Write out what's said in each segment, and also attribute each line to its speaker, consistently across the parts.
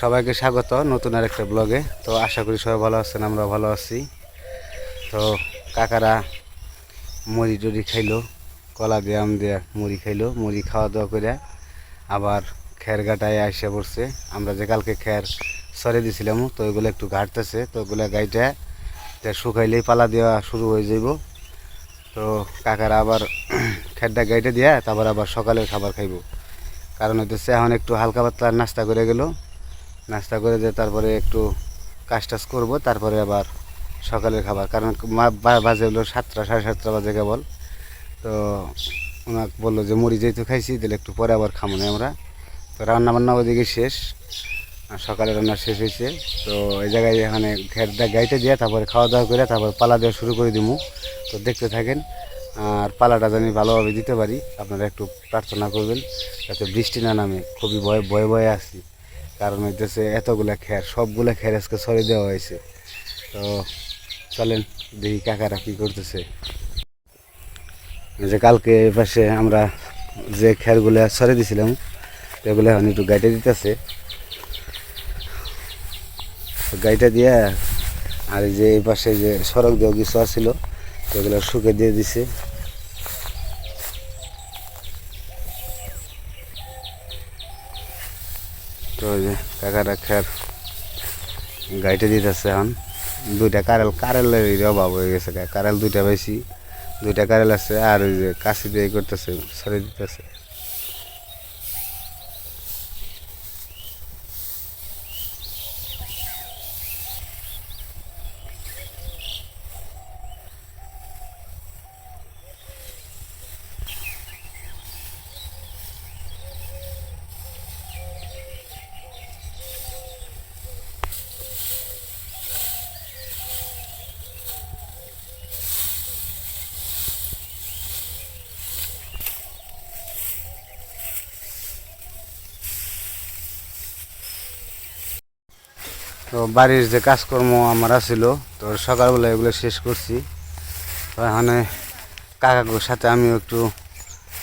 Speaker 1: সবাইকে স্বাগত নতুন আর একটা ব্লগে। তো আশা করি সবাই ভালো আছেন আমরা ভালো আছি। তো কাকারা মুড়ি টুড়ি খাইলো, কলা দিয়ে আম দিয়ে মুড়ি খাইলো, মুড়ি খাওয়া দাওয়া করে আবার খের গাটায় আসে পড়ছে। আমরা যে কালকে খের সরে দিছিলাম, তো ওইগুলো একটু ঘাটতেছে, তো ওগুলো গাইটা শুকাইলেই পালা দেওয়া শুরু হয়ে যাইব। তো কাকারা আবার খেরটা গাইটে দিয়া তারপর আবার সকালের খাবার খাইব। কারণ হইতেছে এখন একটু হালকা পাতলা নাস্তা করে গেল। নাস্তা করে যে তারপরে একটু কাজ টাজ করব, তারপরে আবার সকালের খাবার। কারণ বাজে হলো সাতটা, সাড়ে সাতটা বাজে কেবল। তো ওনাকে বলল যে, মুড়ি যেহেতু খাইছি, তাহলে একটু পরে আবার খামো না আমরা। তো রান্না বান্না ওদিকে শেষ সকালে রান্না শেষ হয়েছে। তো এই জায়গায় এখানে ঘেরটা গাইতে দিয়ে তারপরে খাওয়া দাওয়া করে তারপর পালা দেওয়া শুরু করে দিমু। তো দেখতে থাকেন। আর পালাটা জানি ভালোভাবে দিতে পারি। আপনারা একটু প্রার্থনা করবেন, যাতে বৃষ্টি না নামে। খুবই ভয়ে ভয়ে ভয়ে আছি। কারণ হইতেছে এতগুলা খের, সবগুলা খের আজকে সরে দেওয়া হয়েছে। তো চলেন দেখি কাকারা কি করতেছে। যে কালকে পাশে আমরা যে খেরগুলা সরে দিছিলাম সেগুলো এখন একটু গাইটে দিতেছে। গাইটা দিয়ে আর যে এই পাশে যে সড়ক দেওয়া কিছু ছিল সেগুলো শুকে দিয়ে দিছে। ওই যে কাকারা খের গাইটে দিতেছে এখন। দুইটা কারেল কারেলের অভাব হয়ে গেছে কারেল দুইটা বেশি দুইটা কারেল আছে আর ওই যে কাশি দিয়ে করতেছে সরে দিতেছে। তো বাড়ির যে কাজকর্ম আমার আছিল তো সকালবেলা এগুলো শেষ করছি। তো এখানে কাকাকুর সাথে আমি একটু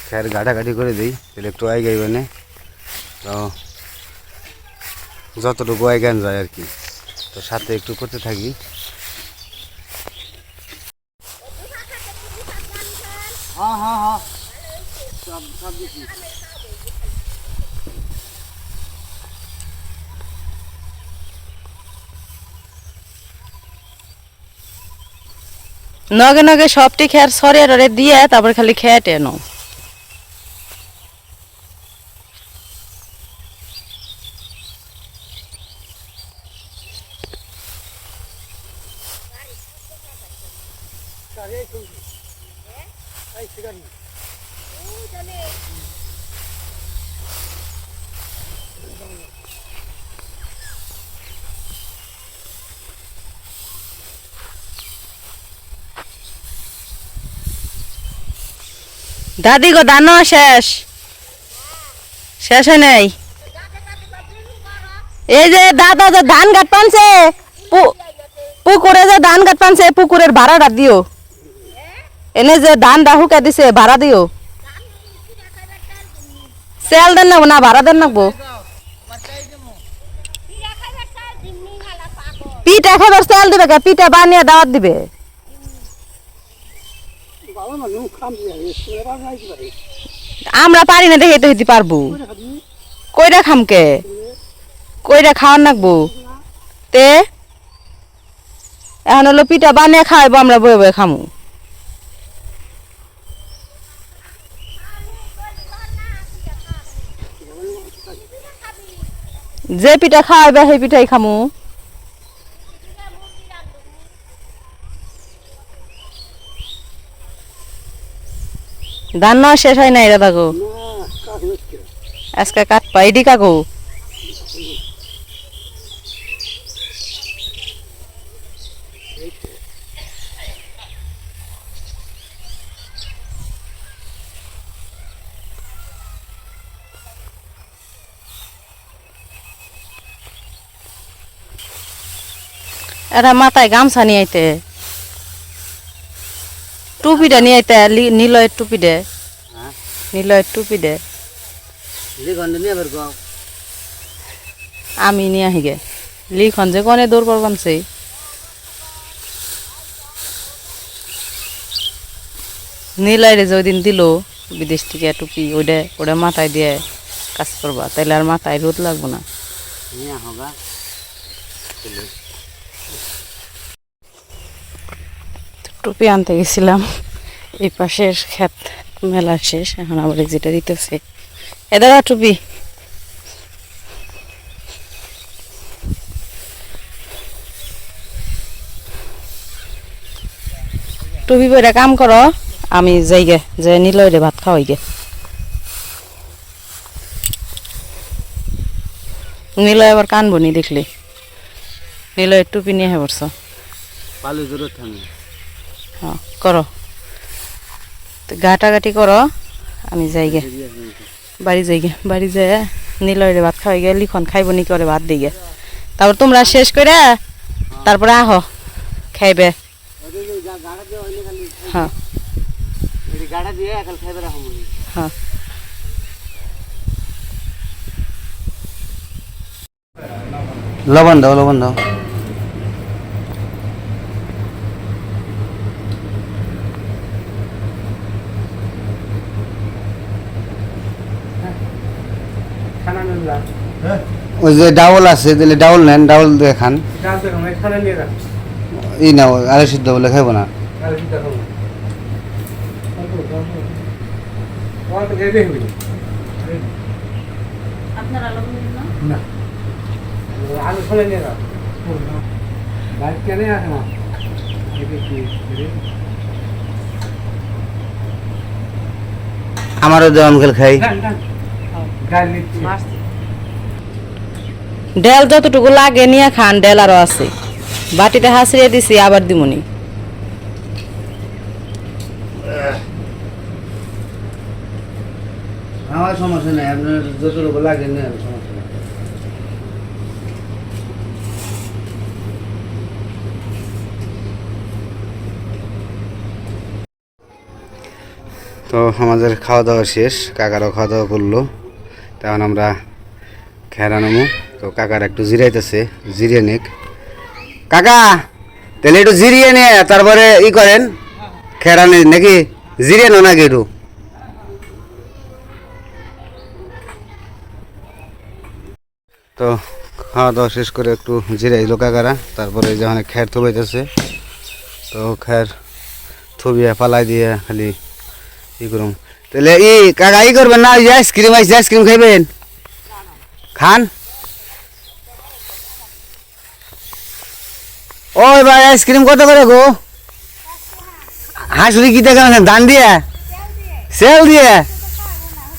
Speaker 1: খের ঘাটাঘাটি করে দিই তাহলে একটু আই গাইবে না। তো যতটুকু আয় আইগান যায় আর কি। তো সাথে একটু করতে থাকি। হ্যাঁ হ্যাঁ হ্যাঁ। সব সব
Speaker 2: নগে নগে সবটি খেয়ার সরে টরে দিয়ে তারপর খালি খেয়ে টেনো দাদি গো, দানো, শেষ। শেষ হয় নাই? এই যে দাদা যে ধান গাছ পানছে পুকুরে যে ধান গাছ পানছে পুকুরের ভাড়াটা দিও। এনে যে ধান হুকা দিছে, ভাড়া দিও। সেল দেন নাকবো না, ভাড়া দেন নাকবো? পিঠা খাবার সেল দিবে কে? পিঠা বানিয়ে দাওয়াত দিবে। আমরা পারি না দেখে তো হইতে পারব। কইরা খামকে কইরা খাওয়ার নাকবো? তে? এখন হলো পিঠা বানিয়ে খাওয়াইবো আমরা বয়ে বয়ে খামু। যে পিঠা খাওয়াইবে সেই পিঠাই খামু। ধান নেওয়া শেষ হয় না এটা দেখো আজকে কাটপা এডি কাকু এটা মাথায় গামছা নিয়ে আইতে। টুপিটা নিয়ে লি- নীলয়ের টুপি দে।
Speaker 1: হ্যাঁ?
Speaker 2: নীলয়ের টুপি দে।
Speaker 1: যে ঘণ্টা নিয়ে বের গাও
Speaker 2: আমি নিয়ে আহি গে। লিখন যে কনে দৌড় পারবানছে নীলাইরে যে ওই দিন দিল বিদেশ থেকে টুপি ওইটা ওটা মাথায় দিয়ে কাজ করবা। তাইলে আর মাথায় রোদ লাগবো না। টুপি আনতে গেছিলাম। এই পাশের ক্ষেত মেলা শেষ এখন আবার যেটা দিতেছে। এ টুপি। টুপি পরে কাম করো আমি যাই গে যে নিলয় রে ভাত খাওয়াই গে নিলয় আবার কানবো নি দেখলি নিলয়ের টুপি নিয়ে হে পড়ছ।
Speaker 1: পালু থামি।
Speaker 2: হ্যাঁ করো। তো গাটাগাটি করো, আমি যাই গে বাড়ি যাই গে বাড়ি যাই নিলয়রে ভাত খাওয়াই গে লিখন খাইব নি করে ভাত দিই গে তারপর তোমরা শেষ করে তারপরে আহ, খাইবে। হ্যাঁ। হ্যাঁ।
Speaker 1: লবণ দাও লবণ দাও। ওই যে ডাউল আছে তাহলে ডাউল নেন ডাউল দিয়ে খান ই না। আলু সিদ্ধ বলে খাইব না আমারও দেওয়ান খেল খাই।
Speaker 3: ডাল নিচ্ছি।
Speaker 2: ডেল যতটুকু লাগে নিয়ে খান ডেল আরও আছে। বাটিতে হাসিয়ে দিছি আবার দিমুনি।
Speaker 1: আমার সমস্যা নেই আপনার যতটুকু লাগে নেই সমস্যা নেই। তো আমাদের খাওয়া দাওয়া শেষ কাকারও খাওয়া দাওয়া করল। তখন আমরা খেরা নামু তো কাকার একটু জিরাইতেছে, জিরিয়ে নিক। কাকা, তাহলে একটু জিরিয়ে নিয়ে তারপরে ই করেন, খেরা নি নাকি জিরিয়ে নো নাকি একটু? তো খাওয়া দাওয়া শেষ করে একটু জিরাই কাকারা, তারপরে যখন খ্যার থবাইতেছে। তো খ্যার থবিয়া পালাই দিয়ে খালি ই করুম। তাহলে ই, কাকা ই করবেন না আইসক্রিম আইসে আইসক্রিম খাইবেন? খান? ওই ভাই, আইসক্রিম কত করে গো? হাঁসুরি কি দেখেন ধান দিয়ে? সেল দিয়ে?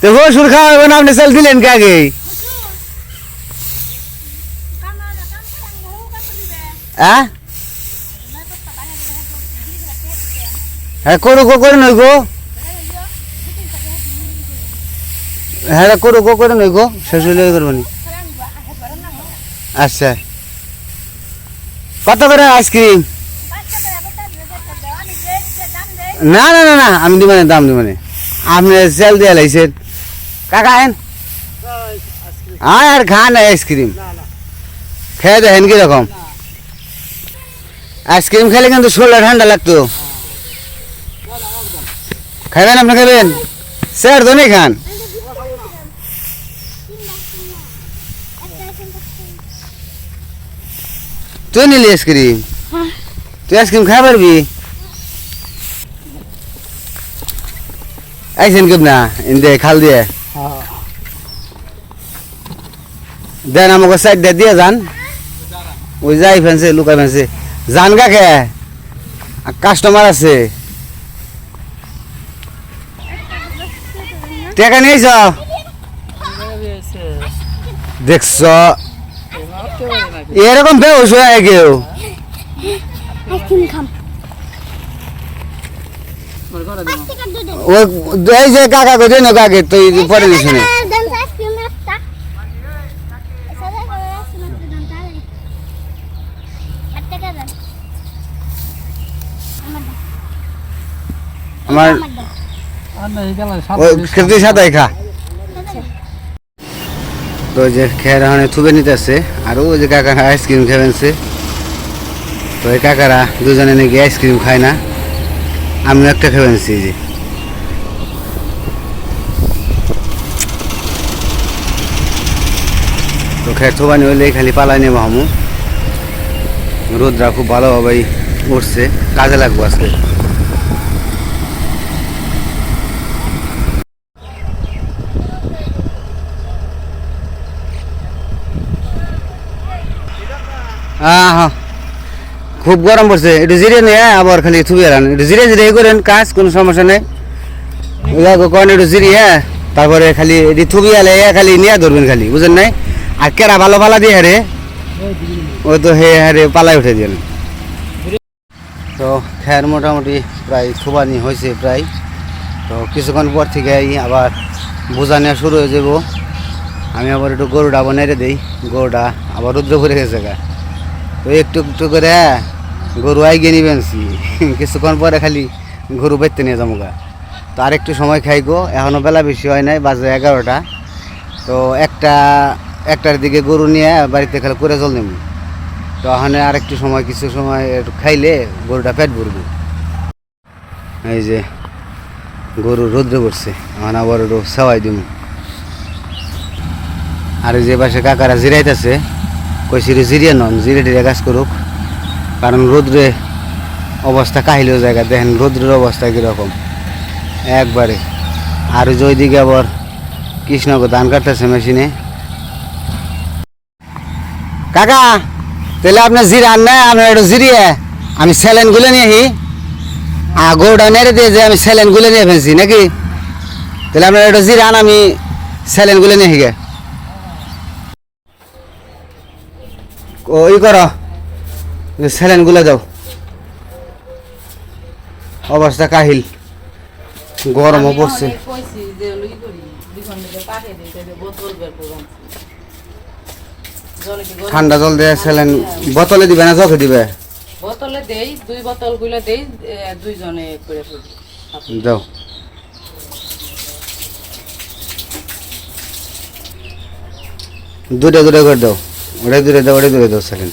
Speaker 1: তো হসুর খাওয়াবেন আপনি সেল দিলেন কে আগে? হ্যাঁ হ্যাঁ করু গো করে নই গো। হ্যাঁ করু গো করে নই গো শেষ করবনি আচ্ছা। কত করে আইসক্রিম? না না না না, আমি দিবানে দাম দিবানে আপনি সেল দিয়ে লাইছেন। কাকা আইন। আর খান আইসক্রিম। খেয়ে দেখেন কীরকম। আইসক্রিম খেলে কিন্তু শরীরটা ঠান্ডা লাগতো। খাবেন আপনি খাবেন স্যার তো খান। তুই নিলি আইসক্রিম? তুই আইসক্রিম খাই পারবি? আইসেন কেব না ইন্দে খাল দিয়ে দেন আমাকে সাইড দিয়ে দিয়ে যান। ওই যাই ফেনছে লুকাই ফেনছে যান কাকে কাস্টমার আছে। টাকা নিয়েছ? দেখছ? এরকম বেউস হয়ে কেউ। ওই এই যে কাকা কো দেন কাকে তুই পরে দিস না। আমার ওই খেতে সাদাই খা। তো যে খেয়ার ওখানে থুবে নিতেছে, আর ওই যে কাকা আইসক্রিম খেবেনছে, তো এই কাকারা দুজনে নাকি আইসক্রিম খায় না আমি একটা এই যে। তো খের থোবানি হইলে খালি পালাই নেব হামু। রোদরা খুব ভালোভাবেই উঠছে, কাজে লাগবো আজকে। হ্যাঁ হ্যাঁ খুব গরম পড়ছে। একটু জিরে নিয়ে আবার খালি থুবি আন একটু জিরে জিরে করেন, কাজ, কোনো সমস্যা নেই। কোন একটু জিরিয়ে তারপরে খালি এটি থুবি এ খালি নিয়ে ধরবেন খালি, বুঝেন নাই? আর কেরা ভালো পালা দিয়ে হারে ওই তো হে হারে পালাই উঠে দিলেন তো খের মোটামুটি প্রায় থুবানি হয়েছে প্রায়। তো কিছুক্ষণ পর থেকে আবার বোঝা নেওয়া শুরু হয়ে যাব। আমি আবার একটু গরুটা আবার নেড়ে দিই। গরুটা আবার রুদ্র করে গেছে গা। তো একটু একটু করে গরু আই গিয়ে নিবেনছি কিছুক্ষণ পরে খালি গরু বেচতে নিয়ে যাব গা। তো আর একটু সময় খাই গো এখনও বেলা বেশি হয় নাই, বাজে এগারোটা। তো একটা, একটার দিকে গরু নিয়ে বাড়িতে খালি করে জল নেব তো ওখানে আর একটু সময়, কিছু সময় একটু খাইলে গরুটা পেট ভরবে। এই যে গরু রৌদ্র করছে এখন আবার একটু সেওয়াই দিব আর যে পাশে কাকারা জিরাইতেছে কইছি রে, জিরিয়ে নন জিরে টিরে কাজ করুক। কারণ রোদ্রে অবস্থা কাহিলেও জায়গা, দেখেন রোদ্রের অবস্থা কীরকম। একবারে। আর ওইদিকে আবার কৃষ্ণকে ধান কাটতেছে মেশিনে। কাকা, তাহলে আপনার জিরান না আপনার একটু জিরিয়ে। আমি স্যালেন গুলে নিয়ে আহি। আর গরুটা নেড়ে দিয়ে যে আমি স্যালেন গুলে নিয়ে ফেলছি, নাকি? তাহলে আপনার একটু জিরান আমি স্যালেন গুলে নিয়ে গে। ওই করো। স্যালেন গুলে দাও। অবস্থা কাহিল। গরমও পড়ছে। ঠান্ডা জল দিয়ে স্যালেন বোতলে দিবে না জগে দিবে?
Speaker 2: বোতলে দেই দুই বোতলগুলো দেই দুইজনে করে
Speaker 1: দাও। দুটো দুটো করে দাও। ওটা দূরে দাও ওটা দূরে দাও স্যালেন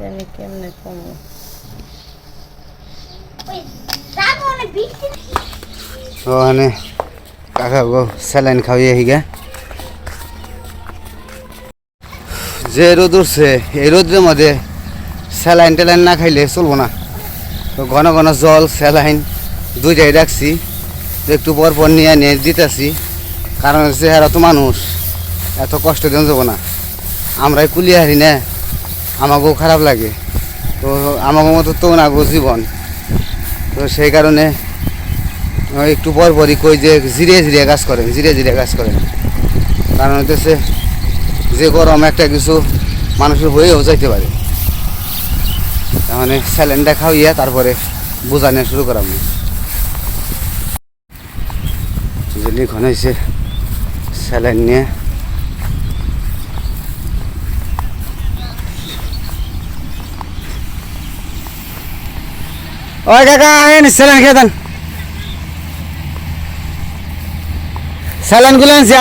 Speaker 2: জানি কেমনে কমো
Speaker 1: ওখানে কাকা গো স্যালাইন খাওয়িয়ে হিগে যে রোদ উঠছে, এই রোদের মধ্যে স্যালাইন টেলাইন না খাইলে চলবো না। তো ঘন ঘন জল, স্যালাইন দুইটাই রাখছি। তো একটু পর পর নিয়ে নিয়ে দিতেছি। কারণ হচ্ছে এরা তো মানুষ, এত কষ্ট দিন যাব না। আমরাই কুলিয়ে হারি না, আমাকেও খারাপ লাগে। তো আমাকে মতো তো না গো জীবন। তো সেই কারণে একটু পর পরই কই যে জিরে জিরে কাজ করেন জিরে জিরে কাজ করেন কারণ হতেছে যে গরম একটা কিছু মানুষের হয়েও যাইতে পারে। তাহলে স্যালেন্ডটা খাওয়াইয়া তারপরে বোঝানো শুরু করাম যে হয়েছে স্যালাইন নিয়ে। ওই কাকা আইন স্যালাইন খেয়ে দেন। স্যালাইনগুলো আনছি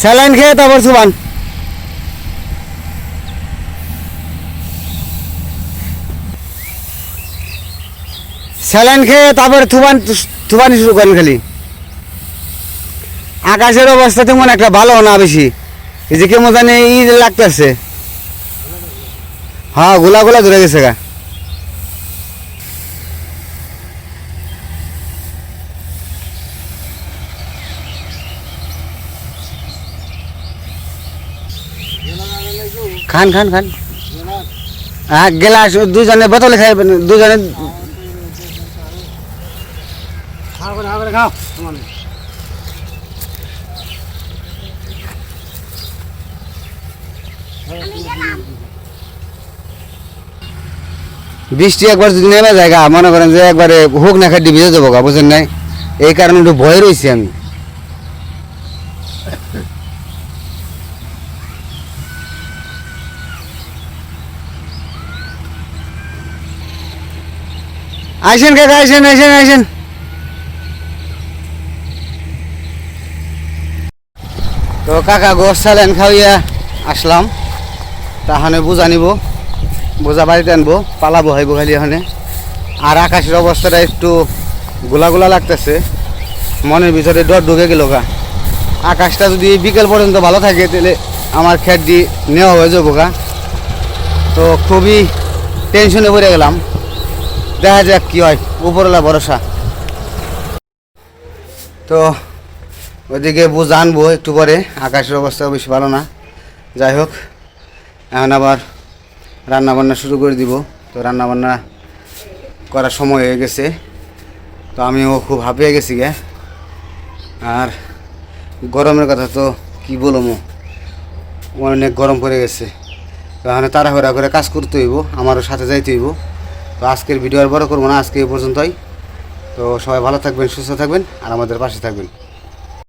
Speaker 1: স্যালাইন খেয়ে তারপর সুবান। স্যালাইন খেয়ে তারপরে থুবান, থুবানি শুরু করেন খালি। আকাশের অবস্থা তেমন একটা ভালো না বেশি। এই যে কেমন জানি ই লাগতেছে। হ্যাঁ গোলা গোলা ধরে গেছে গা। খান খান খান। হ্যাঁ গেলাস দুজনে বোতলে খাইবেন দুজনে বৃষ্টি একবার যদি নেমে যায়গা মনে করেন যে একবারে হোক না খাটি ভিজে যাব বুঝেন নাই? এই কারণে একটু ভয় রয়েছি আমি। আইসেন কাকা, আইসেন আইসেন আইসেন। তো কাকা গোস চালেন খাওয়াইয়া আসলাম। তাহানে বোঝা নিব বোঝা বাড়িতে আনব পালা বহাইব খালি এখানে আর আকাশের অবস্থাটা একটু গোলা গোলা লাগতেছে। মনের ভিতরে ডর ঢুকে গেল গা। আকাশটা যদি বিকেল পর্যন্ত ভালো থাকে, তাহলে আমার খেত দিয়ে নেওয়া হয়ে যাব গা। তো খুবই টেনশনে পড়ে গেলাম। দেখা যাক কি হয়। উপরওয়ালা ভরসা। তো ওইদিকে বুঝ আনব একটু পরে, আকাশের অবস্থা বেশি ভালো না। যাই হোক, এখন আবার রান্না বান্না শুরু করে দিব। তো রান্নাবান্না করার সময় হয়ে গেছে। তো আমিও খুব হাঁপিয়ে গেছি গে। আর গরমের কথা তো কি বলব? অনেক গরম পড়ে গেছে। তো এখানে তাড়াহুড়া করে কাজ করতে হইব, আমারও সাথে যাইতে হইব। তো আজকের ভিডিও আর বড় করব না, আজকে এই পর্যন্তই। তো সবাই ভালো থাকবেন, সুস্থ থাকবেন, আর আমাদের পাশে থাকবেন।